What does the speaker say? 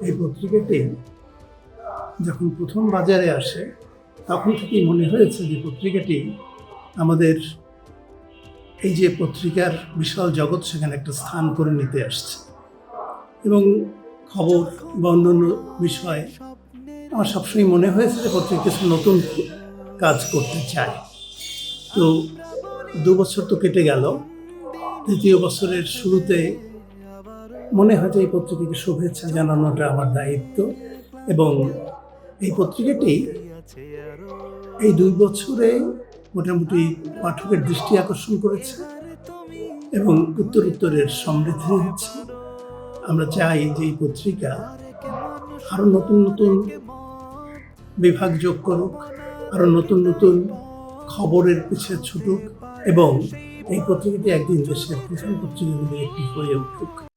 এই পত্রিকাটি যখন প্রথম বাজারে আসে, তখন থেকেই মনে হয়েছে যে পত্রিকাটি আমাদের এই যে পত্রিকার বিশাল জগৎ, সেখানে একটা স্থান করে নিতে আসছে। এবং খবর বা অন্যান্য বিষয়ে, আমার সবসময় মনে হয়েছে যে পত্রিকা কিছু নতুন কাজ করতে চায়। তো দু বছর তো কেটে গেল। তৃতীয় বছরের শুরুতে মনে হয় যে এই পত্রিকাকে শুভেচ্ছা জানানোটা আমার দায়িত্ব এবং এই পত্রিকাটি এই দুই বছরে মোটামুটি পাঠকের দৃষ্টি আকর্ষণ করেছে এবং উত্তর উত্তরের সমৃদ্ধি হচ্ছে আমরা চাই যে এই পত্রিকা আরও নতুন নতুন বিভাগ যোগ করুক আরও নতুন নতুন খবরের পিছিয়ে ছুটুক এবং এই পত্রিকাটি একদিন দেশের প্রধান পত্রিকাগুলি একটি হয়ে উঠুক।